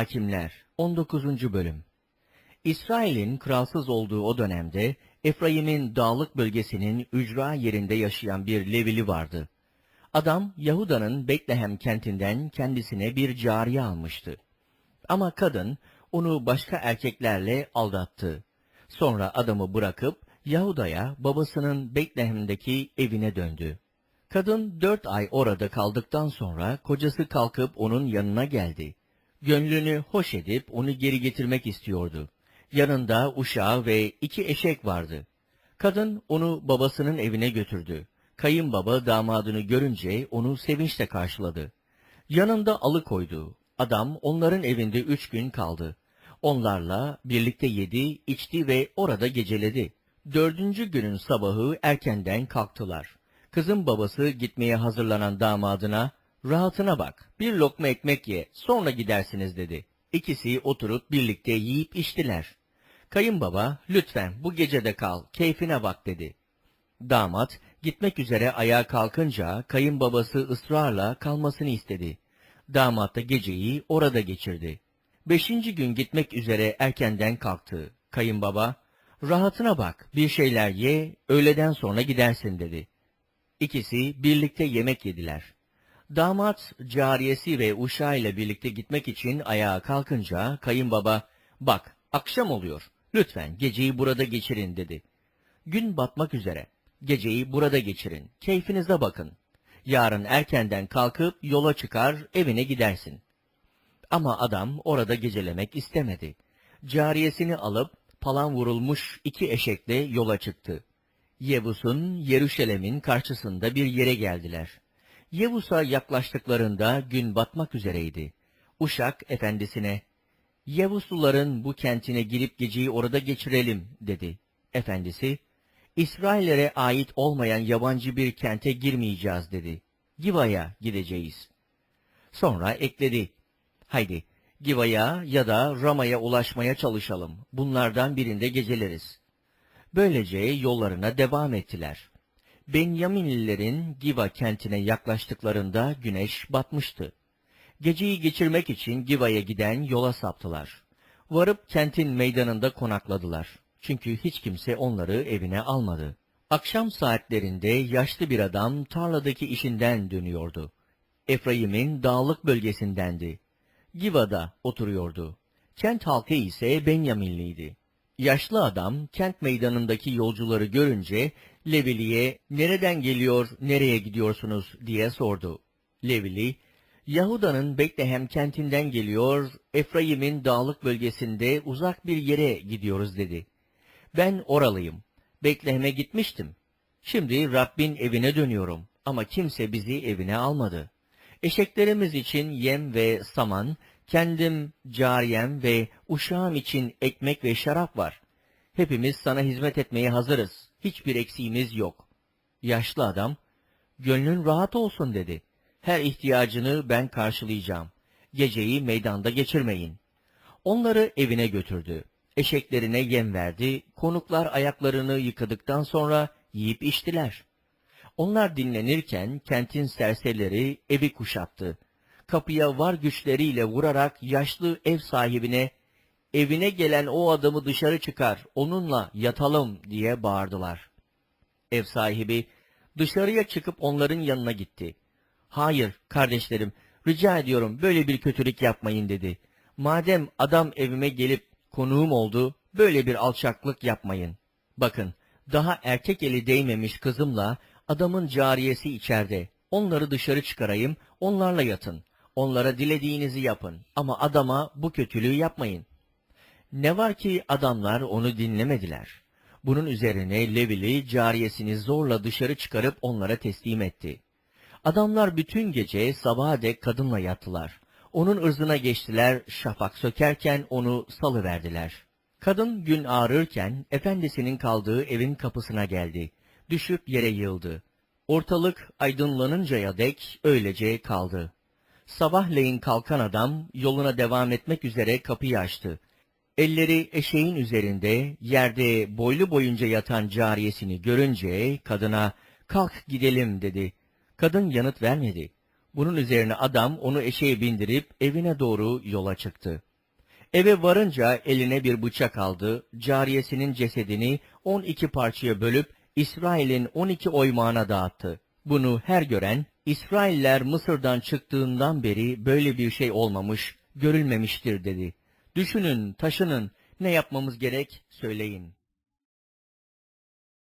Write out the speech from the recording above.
Akimler 19. Bölüm İsrail'in kralsız olduğu o dönemde Efraim'in dağlık bölgesinin ücra yerinde yaşayan bir Levili vardı. Adam Yahuda'nın Betlehem kentinden kendisine bir cariye almıştı. Ama kadın onu başka erkeklerle aldattı. Sonra adamı bırakıp Yahuda'ya babasının Betlehem'deki evine döndü. Kadın dört ay orada kaldıktan sonra kocası kalkıp onun yanına geldi. Gönlünü hoş edip onu geri getirmek istiyordu. Yanında uşağı ve iki eşek vardı. Kadın onu babasının evine götürdü. Kayınbaba damadını görünce onu sevinçle karşıladı. Yanında alıkoydu. Adam onların evinde üç gün kaldı. Onlarla birlikte yedi, içti ve orada geceledi. Dördüncü günün sabahı erkenden kalktılar. Kızın babası gitmeye hazırlanan damadına, rahatına bak, bir lokma ekmek ye, sonra gidersiniz dedi. İkisi oturup birlikte yiyip içtiler. Kayınbaba, lütfen bu gecede kal, keyfine bak dedi. Damat, gitmek üzere ayağa kalkınca kayınbabası ısrarla kalmasını istedi. Damat da geceyi orada geçirdi. Beşinci gün gitmek üzere erkenden kalktı. Kayınbaba, rahatına bak, bir şeyler ye, öğleden sonra gidersin dedi. İkisi birlikte yemek yediler. Damat, cariyesi ve uşağıyla birlikte gitmek için ayağa kalkınca kayınbaba, bak akşam oluyor, lütfen geceyi burada geçirin dedi. Gün batmak üzere, geceyi burada geçirin, keyfinize bakın. Yarın erkenden kalkıp yola çıkar, evine gidersin. Ama adam orada gecelemek istemedi. Cariyesini alıp palan vurulmuş iki eşekle yola çıktı. Yevus'un Yeruşalim'in karşısında bir yere geldiler. Yevus'a yaklaştıklarında gün batmak üzereydi. Uşak efendisine, Yevusluların bu kentine girip geceyi orada geçirelim dedi. Efendisi, İsraillere ait olmayan yabancı bir kente girmeyeceğiz dedi. Giva'ya gideceğiz. Sonra ekledi. Haydi, Giva'ya ya da Rama'ya ulaşmaya çalışalım. Bunlardan birinde geceleriz. Böylece yollarına devam ettiler. Benyaminlilerin Giva kentine yaklaştıklarında güneş batmıştı. Geceyi geçirmek için Giva'ya giden yola saptılar. Varıp kentin meydanında konakladılar. Çünkü hiç kimse onları evine almadı. Akşam saatlerinde yaşlı bir adam tarladaki işinden dönüyordu. Efraim'in dağlık bölgesindendi. Giva'da oturuyordu. Kent halkı ise Benyaminliydi. Yaşlı adam kent meydanındaki yolcuları görünce Levili'ye nereden geliyor, nereye gidiyorsunuz diye sordu. Levili, Yahuda'nın Betlehem kentinden geliyor, Efraim'in dağlık bölgesinde uzak bir yere gidiyoruz dedi. Ben oralıyım. Betlehem'e gitmiştim. Şimdi Rabbin evine dönüyorum ama kimse bizi evine almadı. Eşeklerimiz için yem ve saman, kendim, cariyem ve uşağım için ekmek ve şarap var. Hepimiz sana hizmet etmeye hazırız. Hiçbir eksiğimiz yok. Yaşlı adam, gönlün rahat olsun dedi. Her ihtiyacını ben karşılayacağım. Geceyi meydanda geçirmeyin. Onları evine götürdü. Eşeklerine yem verdi, konuklar ayaklarını yıkadıktan sonra yiyip içtiler. Onlar dinlenirken kentin serserileri evi kuşattı. Kapıya var güçleriyle vurarak yaşlı ev sahibine, evine gelen o adamı dışarı çıkar, onunla yatalım diye bağırdılar. Ev sahibi dışarıya çıkıp onların yanına gitti. Hayır kardeşlerim, rica ediyorum böyle bir kötülük yapmayın dedi. Madem adam evime gelip konuğum oldu, böyle bir alçaklık yapmayın. Bakın, daha erkek eli değmemiş kızımla adamın cariyesi içeride. Onları dışarı çıkarayım, onlarla yatın. Onlara dilediğinizi yapın ama adama bu kötülüğü yapmayın. Ne var ki adamlar onu dinlemediler. Bunun üzerine Levili cariyesini zorla dışarı çıkarıp onlara teslim etti. Adamlar bütün gece sabaha dek kadınla yattılar. Onun ırzına geçtiler, şafak sökerken onu salıverdiler. Kadın gün ağrırken efendisinin kaldığı evin kapısına geldi. Düşüp yere yığıldı. Ortalık aydınlanıncaya dek öylece kaldı. Sabahleyin kalkan adam yoluna devam etmek üzere kapıyı açtı. Elleri eşeğin üzerinde yerde boylu boyunca yatan cariyesini görünce kadına kalk gidelim dedi. Kadın yanıt vermedi. Bunun üzerine adam onu eşeğe bindirip evine doğru yola çıktı. Eve varınca eline bir bıçak aldı, cariyesinin cesedini 12 parçaya bölüp İsrail'in 12 oymağına dağıttı. Bunu her gören, İsrailler Mısır'dan çıktığından beri böyle bir şey olmamış, görülmemiştir dedi. Düşünün, taşının, ne yapmamız gerek söyleyin.